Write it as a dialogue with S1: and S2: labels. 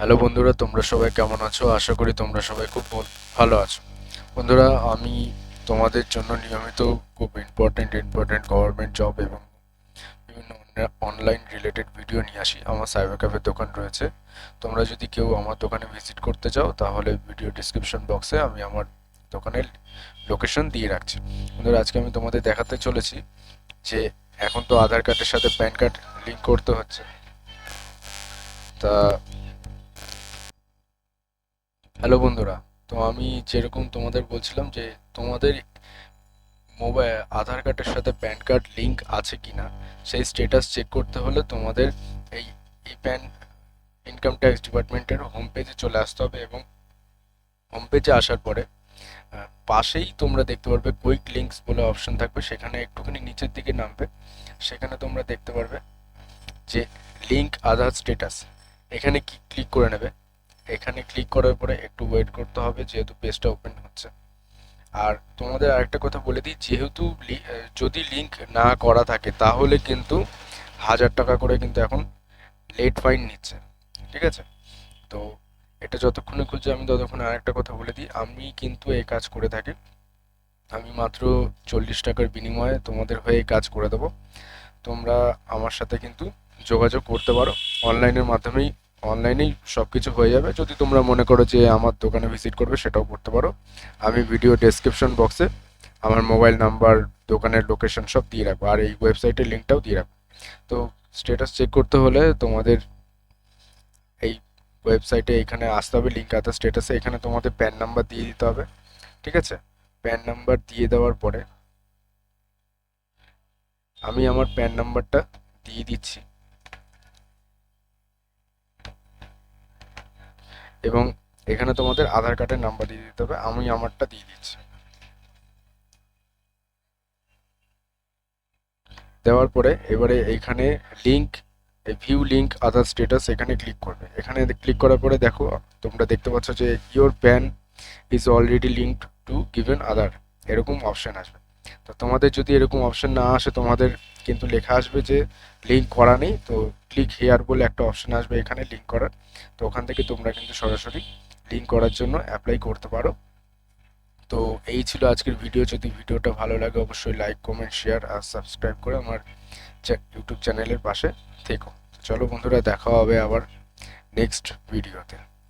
S1: Hello বন্ধুরা, তোমরা সবাই কেমন আছো? আশা করি তোমরা সবাই খুব ভালো আছো। বন্ধুরা, আমি তোমাদের জন্য নিয়মিত খুব ইম্পর্টেন্ট ইম্পর্টেন্ট গভর্নমেন্ট জব এবং বিভিন্ন অনলাইন রিলেটেড ভিডিও নিয়ে আসি। আমার সাইবার ক্যাফের দোকান রয়েছে। তোমরা যদি কেউ আমার দোকানে ভিজিট করতে চাও, তাহলে ভিডিও ডিসক্রিপশন বক্সে আমি আমার দোকানের লোকেশন দিয়ে রাখছি। বন্ধুরা, আজকে আমি তোমাদের দেখাতে চলেছি যে এখন তো আধার কার্ডের সাথে প্যান কার্ড লিঙ্ক করতে হচ্ছে। তা হ্যালো বন্ধুরা, তো আমি যেরকম তোমাদের বলছিলাম যে তোমাদের মোবাইল আধার কার্ডের সাথে প্যান কার্ড লিঙ্ক আছে কি না সেই স্টেটাস চেক করতে হলে তোমাদের এই ই প্যান ইনকাম ট্যাক্স ডিপার্টমেন্টের হোম পেজে চলে আসতে হবে এবং হোম পেজে আসার পরে পাশেই তোমরা দেখতে পারবে কুইক লিঙ্কস বলে অপশন থাকবে, সেখানে একটুখানি নিচের দিকে নামবে, সেখানে তোমরা দেখতে পারবে যে লিঙ্ক আধার স্টেটাস এখানে কি ক্লিক করে নেবে এখানে ক্লিক করার পরে একটু ওয়েট করতে হবে, যেহেতু পেজটা ওপেন হচ্ছে। আর তোমাদের আরেকটা কথা বলে দিই, যেহেতু যদি লিংক না করা থাকে, তাহলে কিন্তু হাজার টাকা করে কিন্তু এখন লেট ফাইন নিচ্ছে, ঠিক আছে? তো এটা যতক্ষণে খুলছে, আমি ততক্ষণে আরেকটা কথা বলে দিই, আমি কিন্তু এই কাজ করে থাকি। আমি মাত্র চল্লিশ টাকার বিনিময়ে তোমাদের হয়ে কাজ করে দেবো। তোমরা আমার সাথে কিন্তু যোগাযোগ করতে পারো। অনলাইনের মাধ্যমেই অনলাইনেই সব কিছু হয়ে যাবে। যদি তোমরা মনে করো যে আমার দোকানে ভিজিট করবে, সেটাও করতে পারো। আমি ভিডিও ডেসক্রিপশন বক্সে আমার মোবাইল নাম্বার দোকানের লোকেশন সব দিয়ে রাখব। আর এই ওয়েবসাইটের লিঙ্কটাও দিয়ে রাখব। তো স্ট্যাটাস চেক করতে হলে তোমাদের এই ওয়েবসাইটে এখানে আসতে হবে। লিঙ্ক আছে স্ট্যাটাসে এখানে তোমাদের প্যান নাম্বার দিয়ে দিতে হবে। ঠিক আছে? প্যান নাম্বার দিয়ে দেওয়ার পরে আমি আমার প্যান নাম্বারটা দিয়ে দিচ্ছি। এবং এখানে তোমাদের আধার কার্ডের নাম্বার দিয়ে দিতে হবে, আমি আমারটা দিয়ে দিচ্ছি। দেওয়ার পরে এবারে এইখানে link view link Aadhaar status এখানে ক্লিক করবে। এখানে ক্লিক করার পরে দেখো, তোমরা দেখতে পাচ্ছ যে your PAN is already linked to given Aadhaar এরকম অপশন আসবে। তো তোমাদের যদি এরকম অপশন না আসে, তোমাদের কিন্তু লেখা আসবে যে লিঙ্ক করা নেই, তো ক্লিক হেয়ার বলে একটা অপশন আসবে এখানে লিঙ্ক করার। তো ওখান থেকে তোমরা কিন্তু সরাসরি লিঙ্ক করার জন্য অ্যাপ্লাই করতে পারো। তো এই ছিল আজকের ভিডিও যদি ভিডিওটা ভালো লাগে, অবশ্যই লাইক কমেন্ট শেয়ার আর সাবস্ক্রাইব করে আমার ইউটিউব চ্যানেলের পাশে থেকো। চলো বন্ধুরা, দেখা হবে আবার নেক্সট ভিডিওতে